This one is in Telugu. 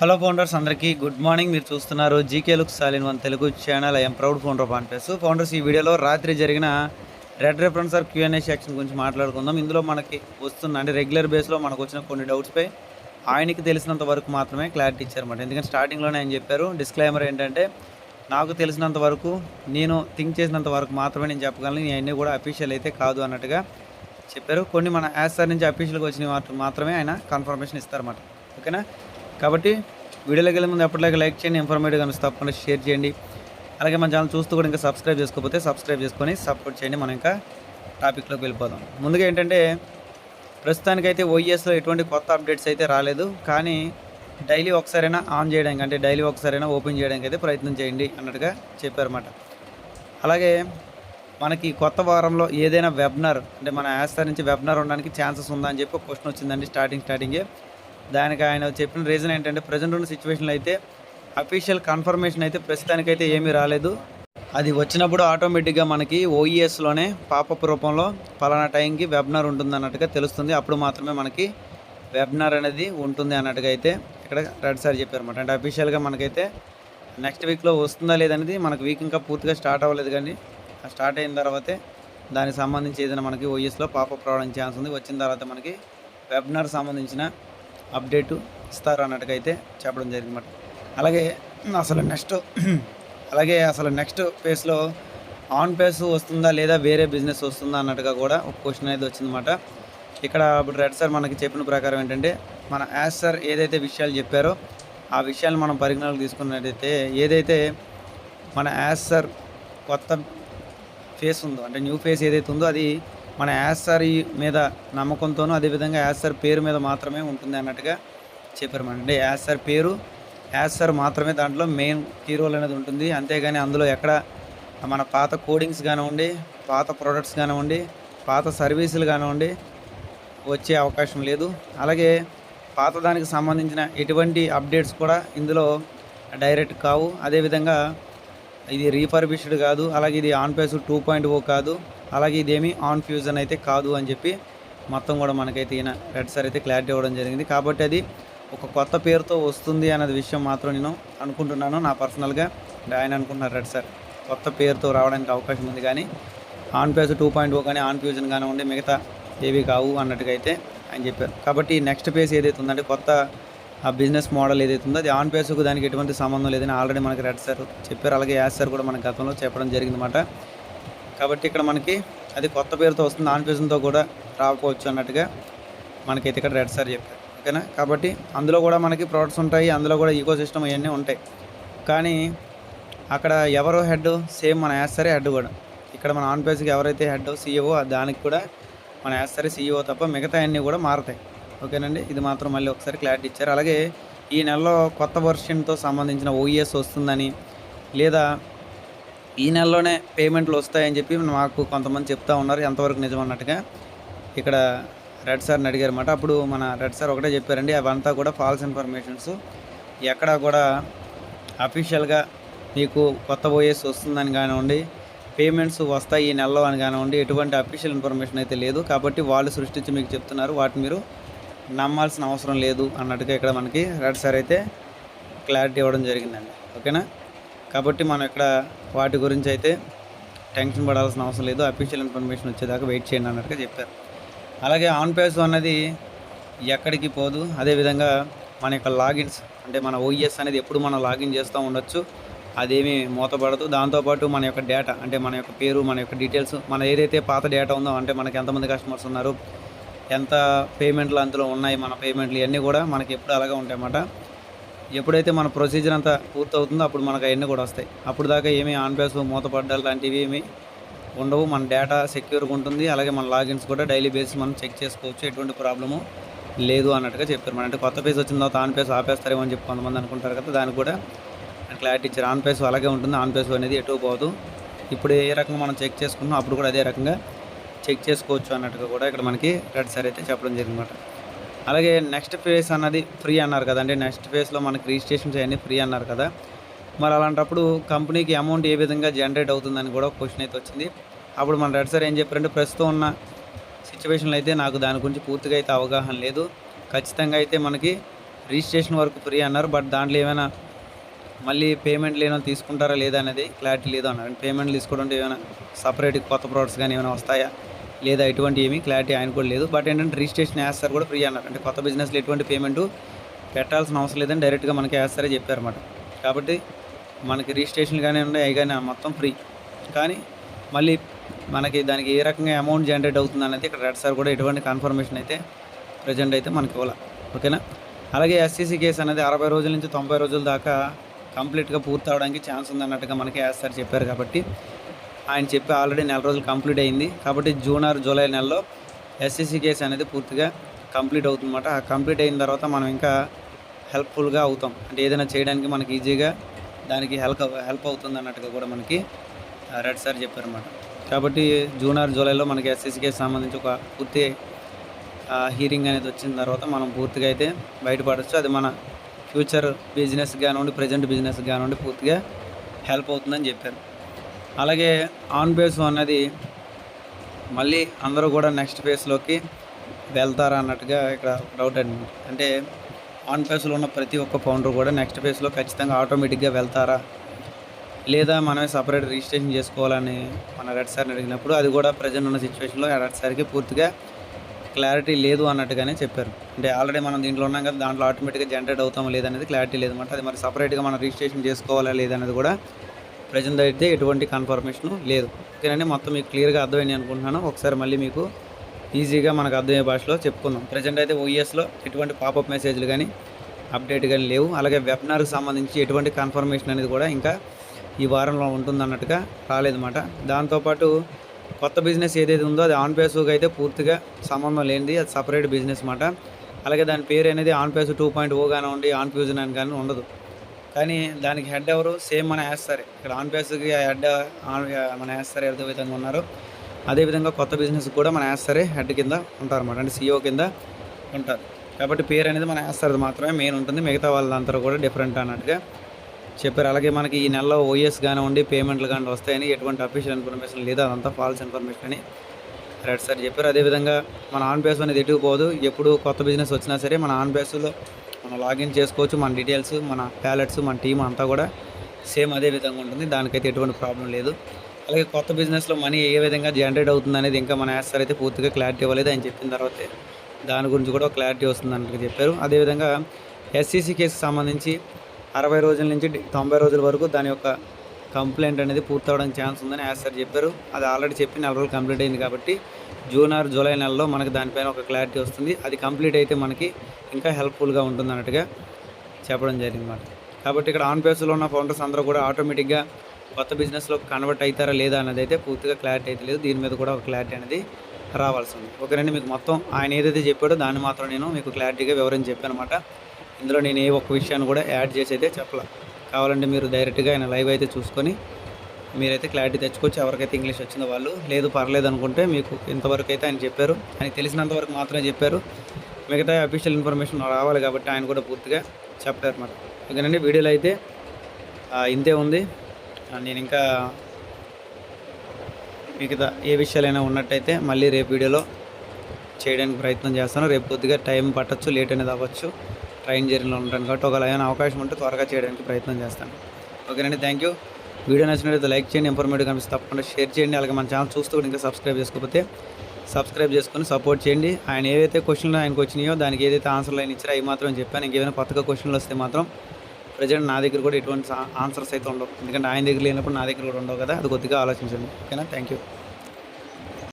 హలో ఫౌండర్స్ అందరికీ గుడ్ మార్నింగ్. మీరు చూస్తున్నారు GK look సాలిన్ one Telugu channel. I'm proud founder of on pace founders ఈ వీడియోలో రాత్రి జరిగిన రెడ్ రెఫరెన్సర్ క్యూఎన్ఏ సెక్షన్ గురించి మాట్లాడుకుందాం. ఇందులో మనకి వస్తున్న అంటే రెగ్యులర్ బేస్లో మనకు వచ్చిన కొన్ని డౌట్స్పై ఆయనకి తెలిసినంత వరకు మాత్రమే క్లారిటీ ఇచ్చారన్నమాట. ఎందుకంటే స్టార్టింగ్లోనే ఆయన చెప్పారు. డిస్క్లైమర్ ఏంటంటే నాకు తెలిసినంత వరకు నేను థింక్ చేసినంత వరకు మాత్రమే నేను చెప్పగలను. ఇవన్నీ కూడా అఫీషియల్ అయితే కాదు అన్నట్టుగా చెప్పారు. కొన్ని మన యాజ్ సార్ నుంచి అఫీషియల్గా వచ్చిన మాత్రమే ఆయన కన్ఫర్మేషన్ ఇస్తారన్నమాట. ఓకేనా? కాబట్టి వీడియోలోకి వెళ్ళే ముందు ఎప్పటిలాగా లైక్ చేయండి ఇన్ఫర్మేటివ్ కనిపిస్తే తప్పకుండా షేర్ చేయండి. అలాగే మన ఛానల్ చూస్తూ కూడా ఇంకా సబ్స్క్రైబ్ చేసుకోకపోతే సబ్స్క్రైబ్ చేసుకొని సపోర్ట్ చేయండి. మనం ఇంకా టాపిక్లోకి వెళ్ళిపోదాం. ముందుగా ఏంటంటే ప్రస్తుతానికైతే ఓఈఎస్లో ఎటువంటి కొత్త అప్డేట్స్ అయితే రాలేదు. కానీ డైలీ ఒకసారైనా ఆన్ చేయడానికి అంటే డైలీ ఒకసారైనా ఓపెన్ చేయడానికి అయితే ప్రయత్నం చేయండి అన్నట్టుగా చెప్పారన్నమాట. అలాగే మనకి కొత్త వారంలో ఏదైనా వెబ్నర్ అంటే మన యాస్తా నుంచి వెబ్నర్ ఉండడానికి ఛాన్సెస్ ఉందా అని చెప్పి క్వశ్చన్ వచ్చిందండి స్టార్టింగ్ స్టార్టింగే. దానికి ఆయన చెప్పిన రీజన్ ఏంటంటే ప్రజెంట్ ఉన్న సిచ్యువేషన్లో అయితే అఫీషియల్ కన్ఫర్మేషన్ అయితే ప్రస్తుతానికైతే ఏమీ రాలేదు. అది వచ్చినప్పుడు ఆటోమేటిక్గా మనకి ఓఈఎస్లోనే పాపప్ రూపంలో పలానా టైంకి వెబినార్ ఉంటుంది అన్నట్టుగా తెలుస్తుంది. అప్పుడు మాత్రమే మనకి వెబినార్ అనేది ఉంటుంది అన్నట్టుగా అయితే ఇక్కడ రెడ్ సార్ చెప్పారన్నమాట. అంటే అఫీషియల్గా మనకైతే నెక్స్ట్ వీక్లో వస్తుందా లేదనేది మనకు వీక్ ఇంకా పూర్తిగా స్టార్ట్ అవ్వలేదు కానీ స్టార్ట్ అయిన తర్వాతే దానికి సంబంధించి ఏదైనా మనకి ఓఎస్లో పాపప్ రావడానికి ఛాన్స్ ఉంది. వచ్చిన తర్వాత మనకి వెబినార్ సంబంధించిన అప్డేటు ఇస్తారు అన్నట్టుగా అయితే చెప్పడం జరిగిందన్నమాట. అలాగే అసలు నెక్స్ట్ అలాగే అసలు నెక్స్ట్ ఫేస్లో ఆన్ పేస్ వస్తుందా లేదా వేరే బిజినెస్ వస్తుందా అన్నట్టుగా కూడా ఒక క్వశ్చన్ అనేది వచ్చిందన్నమాట. ఇక్కడ ఇప్పుడు రెడ్ సార్ మనకి చెప్పిన ప్రకారం ఏంటంటే మన యాజ్ సార్ ఏదైతే విషయాలు చెప్పారో ఆ విషయాలు మనం పరిగణలోకి తీసుకున్నట్టయితే ఏదైతే మన యాజ్ సార్ కొత్త ఫేస్ ఉందో అంటే న్యూ ఫేస్ ఏదైతే ఉందో అది మన యాసర్ సార్ ఈ మీద నమ్మకంతోనూ అదేవిధంగా యాసర్ సార్ పేరు మీద మాత్రమే ఉంటుంది అన్నట్టుగా చెప్పారు అంటే యాసర్ సార్ పేరు యాసర్ సార్ మాత్రమే దాంట్లో మెయిన్ కీ రోల్ అనేది ఉంటుంది. అంతేగాని అందులో ఎక్కడ మన పాత కోడింగ్స్ కానివ్వండి పాత ప్రొడక్ట్స్ కానివ్వండి పాత సర్వీసులు కానివ్వండి వచ్చే అవకాశం లేదు. అలాగే పాత దానికి సంబంధించిన ఎటువంటి అప్డేట్స్ కూడా ఇందులో డైరెక్ట్ కావు. అదేవిధంగా ఇది రీఫర్బిష్డ్ కాదు. అలాగే ఇది on pace two point O కాదు. అలాగే ఇదేమి ఆన్ ఫ్యూజన్ అయితే కాదు అని చెప్పి మొత్తం కూడా మనకైతే ఈయన రెడ్ సార్ అయితే క్లారిటీ ఇవ్వడం జరిగింది. కాబట్టి అది ఒక కొత్త పేరుతో వస్తుంది అన్నది విషయం మాత్రం నేను అనుకుంటున్నాను. నా పర్సనల్గా ఆయన అనుకుంటున్నారు రెడ్ సార్. కొత్త పేరుతో రావడానికి అవకాశం ఉంది కానీ on pace two point O కానీ ఆన్ ఫ్యూజన్ కానివ్వండి మిగతా ఏవి కావు అన్నట్టుగా అయితే ఆయన చెప్పారు. కాబట్టి నెక్స్ట్ పేస్ ఏదైతే ఉందంటే కొత్త ఆ బిజినెస్ మోడల్ ఏదైతే ఉందో అది ఆన్ పేస్కు దానికి ఎటువంటి సంబంధం లేదని ఆల్రెడీ మనకి రెడ్ సార్ చెప్పారు. అలాగే యాస్ సార్ కూడా మన గతంలో చెప్పడం జరిగిందన్నమాట. కాబట్టి ఇక్కడ మనకి అది కొత్త పేరుతో వస్తుంది. నాన్ పేస్తో కూడా రాకపోవచ్చు అన్నట్టుగా మనకైతే ఇక్కడ రెడ్ సార్ చెప్పారు. ఓకేనా? కాబట్టి అందులో కూడా మనకి ప్రోడక్ట్స్ ఉంటాయి. అందులో కూడా ఈకో సిస్టమ్ అవన్నీ ఉంటాయి. కానీ అక్కడ ఎవరు హెడ్ సేమ్ మన యాస్ హెడ్ కూడా. ఇక్కడ మన ఆన్ పేజ్కి ఎవరైతే హెడ్ సీఈఓ దానికి కూడా మన యాస్ సీఈఓ తప్ప మిగతా అన్నీ కూడా మారుతాయి. ఓకేనండి? ఇది మాత్రం మళ్ళీ ఒకసారి క్లారిటీ ఇచ్చారు. అలాగే ఈ నెలలో కొత్త వర్షన్తో సంబంధించిన ఓఈఎస్ వస్తుందని లేదా ఈ నెలలోనే పేమెంట్లు వస్తాయని చెప్పి మాకు కొంతమంది చెప్తా ఉన్నారు. ఎంతవరకు నిజం అన్నట్టుగా. ఇక్కడ రెడ్ సార్ని అడిగారు అన్నమాట అప్పుడు మన రెడ్ సార్ ఒకటే చెప్పారండి అవంతా కూడా ఫాల్స్ ఇన్ఫర్మేషన్స్. ఎక్కడా కూడా అఫీషియల్గా మీకు కొత్త ఓఎస్ వస్తుందని కానివ్వండి పేమెంట్స్ వస్తాయి ఈ నెలలో అని కానివ్వండి ఎటువంటి అఫీషియల్ ఇన్ఫర్మేషన్ అయితే లేదు. కాబట్టి వాళ్ళు సృష్టించి మీకు చెప్తున్నారు. వాటిని మీరు నమ్మాల్సిన అవసరం లేదు అన్నట్టుగా ఇక్కడ మనకి రెడ్ సార్ అయితే క్లారిటీ ఇవ్వడం జరిగిందండి. ఓకేనా? కాబట్టి మనం ఇక్కడ వాటి గురించి అయితే టెన్షన్ పడాల్సిన అవసరం లేదు. అఫీషియల్ ఇన్ఫర్మేషన్ వచ్చేదాకా వెయిట్ చేయండి అన్నట్టుగా చెప్పారు. అలాగే ఆన్ పేస్ అన్నది ఎక్కడికి పోదు. అదేవిధంగా మన యొక్క లాగిన్స్ అంటే మన ఓఈఎస్ అనేది ఎప్పుడు మనం లాగిన్ చేస్తూ ఉండొచ్చు. అదేమీ మూతపడదు. దాంతోపాటు మన యొక్క డేటా అంటే మన యొక్క పేరు మన యొక్క డీటెయిల్స్ మన ఏదైతే పాత డేటా ఉందో అంటే మనకి ఎంతమంది కస్టమర్స్ ఉన్నారు ఎంత పేమెంట్లు అందులో ఉన్నాయి మన పేమెంట్లు ఇవన్నీ కూడా మనకి ఎప్పుడు అలాగే ఉంటాయన్నమాట. ఎప్పుడైతే మన ప్రొసీజర్ అంతా పూర్తవుతుందో అప్పుడు మనకు అవన్నీ కూడా వస్తాయి. అప్పుడు దాకా ఏమీ ఆన్ పేస్ మూతపడ్డాలు లాంటివి ఏమీ ఉండవు. మన డేటా సెక్యూర్గా ఉంటుంది. అలాగే మన లాగిన్స్ కూడా డైలీ బేసిస్ మనం చెక్ చేసుకోవచ్చు. ఎటువంటి ప్రాబ్లము లేదు అన్నట్టుగా చెప్పారు. మన అంటే కొత్త పేజ్ వచ్చిన తర్వాత ఆన్ పేస్ ఆపేస్తారేమో అని చెప్పి కొంతమంది అనుకుంటారు కదా. దానికి కూడా క్లారిటీ ఇచ్చారు. ఆన్ పేస్ అలాగే ఉంటుంది. ఆన్ పేస్ అనేది ఎటు పోదు. ఇప్పుడు ఏ రకంగా మనం చెక్ చేసుకున్నాం అప్పుడు కూడా అదే రకంగా చెక్ చేసుకోవచ్చు అన్నట్టుగా కూడా ఇక్కడ మనకి రెడ్ సార్ అయితే చెప్పడం జరిగిందన్నమాట. అలాగే నెక్స్ట్ ఫేస్ అన్నది ఫ్రీ అన్నారు కదండి నెక్స్ట్ ఫేస్లో మనకి రిజిస్ట్రేషన్ చేయండి ఫ్రీ అన్నారు కదా. మరి అలాంటప్పుడు కంపెనీకి అమౌంట్ ఏ విధంగా జనరేట్ అవుతుందని కూడా క్వశ్చన్ అయితే వచ్చింది. అప్పుడు మన రెడ్ సార్ ఏం చెప్పారంటే ప్రస్తుతం ఉన్న సిచ్యువేషన్లో అయితే నాకు దాని గురించి పూర్తిగా అయితే అవగాహన లేదు. ఖచ్చితంగా అయితే మనకి రిజిస్ట్రేషన్ వరకు ఫ్రీ అన్నారు బట్ దాంట్లో ఏమైనా మళ్ళీ పేమెంట్ ఏమైనా తీసుకుంటారా లేదా అనేది క్లారిటీ లేదు అన్నారు. పేమెంట్లు తీసుకోవడం ఏమైనా సపరేట్ కొత్త ప్రోడక్ట్స్ కానీ ఏమైనా వస్తాయా? లేదా ఎటువంటి ఏమీ క్లారిటీ ఆయన కూడా లేదు. బట్ ఏంటంటే రిజిస్ట్రేషన్ వేస్తారు కూడా ఫ్రీ అన్నారు. అంటే కొత్త బిజినెస్లో ఎటువంటి పేమెంట్ పెట్టాల్సిన అవసరం లేదని డైరెక్ట్గా మనకి వేస్తారే చెప్పారన్నమాట. కాబట్టి మనకి రిజిస్ట్రేషన్ కానీ ఉన్నాయి అవి కానీ మొత్తం ఫ్రీ కానీ మళ్ళీ మనకి దానికి ఏ రకంగా అమౌంట్ జనరేట్ అవుతుంది అనేది ఇక్కడ రెడ్ సార్ కూడా ఎటువంటి కన్ఫర్మేషన్ అయితే ప్రజెంట్ అయితే మనకి ఇవ్వాలి. ఓకేనా అలాగే ఎస్సీసీ కేసు అనేది అరవై రోజుల నుంచి తొంభై రోజుల దాకా కంప్లీట్గా పూర్తి అవడానికి ఛాన్స్ ఉంది అన్నట్టుగా మనకి వేస్తారు చెప్పారు కాబట్టి ఆయన చెప్పి ఆల్రెడీ నెల రోజులు కంప్లీట్ అయింది. కాబట్టి జూన్ ఆర్ జూలై నెలలో ఎస్ఎస్సి కేసు అనేది పూర్తిగా కంప్లీట్ అవుతుందన్నమాట. ఆ కంప్లీట్ అయిన తర్వాత మనం ఇంకా హెల్ప్ఫుల్గా అవుతాం. అంటే ఏదైనా చేయడానికి మనకి ఈజీగా దానికి హెల్ప్ హెల్ప్ అవుతుంది అన్నట్టుగా కూడా మనకి రెడ్ సార్ చెప్పారన్నమాట. కాబట్టి జూన్ ఆర్ జూలైలో మనకి ఎస్ఎస్సికి సంబంధించి ఒక పూర్తి హీరింగ్ అనేది వచ్చిన తర్వాత మనం పూర్తిగా అయితే బయటపడవచ్చు అది మన ఫ్యూచర్ బిజినెస్ కానివ్వండి ప్రజెంట్ బిజినెస్ కానివ్వండి పూర్తిగా హెల్ప్ అవుతుందని చెప్పారు. అలాగే ఆన్ బేస్ అన్నది మళ్ళీ అందరూ కూడా నెక్స్ట్ ఫేస్లోకి వెళ్తారా అన్నట్టుగా ఇక్కడ డౌట్ అండి. అంటే ఆన్ ఫేస్లో ఉన్న ప్రతి ఒక్క ఫౌండర్ కూడా నెక్స్ట్ ఫేస్లో ఖచ్చితంగా ఆటోమేటిక్గా వెళ్తారా? లేదా మనమే సపరేట్ రిజిస్ట్రేషన్ చేసుకోవాలని మన రెడ్ సార్ని అడిగినప్పుడు అది కూడా ప్రజెంట్ ఉన్న సిచ్యువేషన్లో రెడ్ సార్కి పూర్తిగా క్లారిటీ లేదు అన్నట్టుగానే చెప్పారు. అంటే ఆల్రెడీ మనం దీంట్లో ఉన్నాం కదా దాంట్లో ఆటోమేటిక్గా జనరేట్ అవుతామో లేదనేది క్లారిటీ లేదన్నమాట. అది మరి సపరేట్గా మనం రిజిస్ట్రేషన్ చేసుకోవాలా లేదనేది కూడా ప్రజెంట్ అయితే ఎటువంటి కన్ఫర్మేషన్ లేదు. ఓకేనండి మొత్తం మీకు క్లియర్గా అర్థమైంది అనుకుంటున్నాను. ఒకసారి మళ్ళీ మీకు ఈజీగా మనకు అర్థమయ్యే భాషలో చెప్పుకుందాం. ప్రజెంట్ అయితే ఓఈఎస్లో ఎటువంటి పాపప్ మెసేజ్లు కానీ అప్డేట్ కానీ లేవు. అలాగే వెబినార్కి సంబంధించి ఎటువంటి కన్ఫర్మేషన్ అనేది కూడా ఇంకా ఈ వారంలో ఉంటుంది అన్నట్టుగా రాలేదన్నమాట దాంతోపాటు కొత్త బిజినెస్ ఏదైతే ఉందో అది ఆన్ పేసుకి అయితే పూర్తిగా సంబంధం లేనిది అది సపరేట్ బిజినెస్ మాట అలాగే దాని పేరు అనేది on pace two point O కానీ ఉండి ఆన్ ఫ్యూజన్ అని కానీ ఉండదు. కానీ దానికి హెడ్ ఎవరు? సేమ్ మన వేస్తారు ఇక్కడ ఆన్ బేస్కి హెడ్ ఆన్ మన వేస్తారు ఏదో విధంగా ఉన్నారు అదేవిధంగా కొత్త బిజినెస్ కూడా మన వేస్తారే హెడ్ కింద ఉంటారు అనమాట అంటే సీఈఓ కింద ఉంటారు. కాబట్టి పేరు అనేది మన వేస్తారు మాత్రమే మెయిన్ ఉంటుంది. మిగతా వాళ్ళందరూ కూడా డిఫరెంట్ అన్నట్టుగా చెప్పారు. అలాగే మనకి ఈ నెలలో ఓఎస్ కానివ్వండి పేమెంట్లు కానీ వస్తాయని ఎటువంటి అఫీషియల్ ఇన్ఫర్మేషన్ లేదు. అదంతా ఫాల్స్ ఇన్ఫర్మేషన్ అని రెడ్ సార్ చెప్పారు. అదేవిధంగా మన ఆన్ బేస్ అనేది ఎటుకుపోదు. ఎప్పుడు కొత్త బిజినెస్ వచ్చినా సరే మన ఆన్ బేస్లో మనం లాగిన్ చేసుకోవచ్చు మన డీటెయిల్స్ మన ప్యాలెట్స్ మన టీం అంతా కూడా సేమ్ అదే విధంగా ఉంటుంది. దానికైతే ఎటువంటి ప్రాబ్లం లేదు. అలాగే కొత్త బిజినెస్లో మనీ ఏ విధంగా జనరేట్ అవుతుంది అనేది ఇంకా మన యాస్ అయితే పూర్తిగా క్లారిటీ ఇవ్వలేదు. ఆయన చెప్పిన తర్వాతే దాని గురించి కూడా క్లారిటీ వస్తుంది అన్నట్టు చెప్పారు. అదేవిధంగా ఎస్సీసీ కేసు సంబంధించి అరవై రోజుల నుంచి తొంభై రోజుల వరకు దాని యొక్క కంప్లైంట్ అనేది పూర్తవడానికి ఛాన్స్ ఉందని యాజ్ సార్ చెప్పారు. అది ఆల్రెడీ చెప్పి నెల రోజులు కంప్లీట్ అయింది కాబట్టి జూన్ ఆర్ జూలై నెలలో మనకి దానిపైన ఒక క్లారిటీ వస్తుంది. అది కంప్లీట్ అయితే మనకి ఇంకా హెల్ప్ఫుల్గా ఉంటుంది అన్నట్టుగా చెప్పడం జరిగింది కాబట్టి ఇక్కడ ఆన్ పేస్లో ఉన్న ఫౌండర్స్ అందరూ కూడా ఆటోమేటిక్గా కొత్త బిజినెస్లో కన్వర్ట్ అవుతారా లేదా అన్నది అయితే పూర్తిగా క్లారిటీ అయితే లేదు. దీని మీద కూడా ఒక క్లారిటీ అనేది రావాల్సి ఉంది. ఓకేనండి మీకు మొత్తం ఆయన ఏదైతే చెప్పాడో దాన్ని మాత్రం నేను మీకు క్లారిటీగా వివరించి చెప్పాను అనమాట ఇందులో నేను ఏ ఒక్క విషయాన్ని కూడా యాడ్ చేసి అయితే చెప్పలే. కావాలంటే మీరు డైరెక్ట్గా ఆయన లైవ్ అయితే చూసుకొని మీరైతే క్లారిటీ తెచ్చుకోవచ్చు ఎవరికైతే ఇంగ్లీష్ వచ్చిందో వాళ్ళు లేదు పర్లేదు అనుకుంటే మీకు ఇంతవరకు అయితే ఆయన చెప్పారు. ఆయన తెలిసినంత వరకు మాత్రమే చెప్పారు. మిగతా అఫీషియల్ ఇన్ఫర్మేషన్ రావాలి కాబట్టి ఆయన కూడా పూర్తిగా చెప్పారు అన్నమాట. ఓకేనండి వీడియోలో అయితే ఇంతే ఉంది. నేను ఇంకా మిగతా ఏ విషయాలైనా ఉన్నట్టయితే మళ్ళీ రేపు వీడియోలో చేయడానికి ప్రయత్నం చేస్తాను. రేపు కొద్దిగా టైం పట్టచ్చు లేట్ అనేది అవ్వచ్చు. ట్రైన్ జర్నీలో ఉంటాను కాబట్టి ఒకవేళ ఏమైనా అవకాశం ఉంటే త్వరగా చేయడానికి ప్రయత్నం చేస్తాను. ఓకేనండి థ్యాంక్ యూ వీడియో నచ్చినట్లయితే లైక్ చేయండి ఇన్ఫర్మేటివ్ కనిపిస్తే తప్పకుండా షేర్ చేయండి అలాగే మన ఛానల్ చూస్తూ కూడా ఇంకా సబ్స్క్రైబ్ చేసుకోకపోతే సబ్స్క్రైబ్ చేసుకొని సపోర్ట్ చేయండి. ఆయన ఏదైతే క్వశ్చన్లు ఆయనకు వచ్చినాయో దానికి ఏదైతే ఆన్సర్లు ఆయన ఇచ్చారో అవి మాత్రం చెప్పాను. ఇంకేమైనా కొత్తగా క్వశ్చన్లు వస్తే మాత్రం ప్రజెంట్ నా దగ్గర కూడా ఎటువంటి ఆన్సర్స్ అయితే ఉండవు. ఎందుకంటే ఆయన దగ్గర లేనప్పుడు నా దగ్గర కూడా ఉండవు కదా అది కొద్దిగా ఆలోచించండి. ఓకేనా? Thank you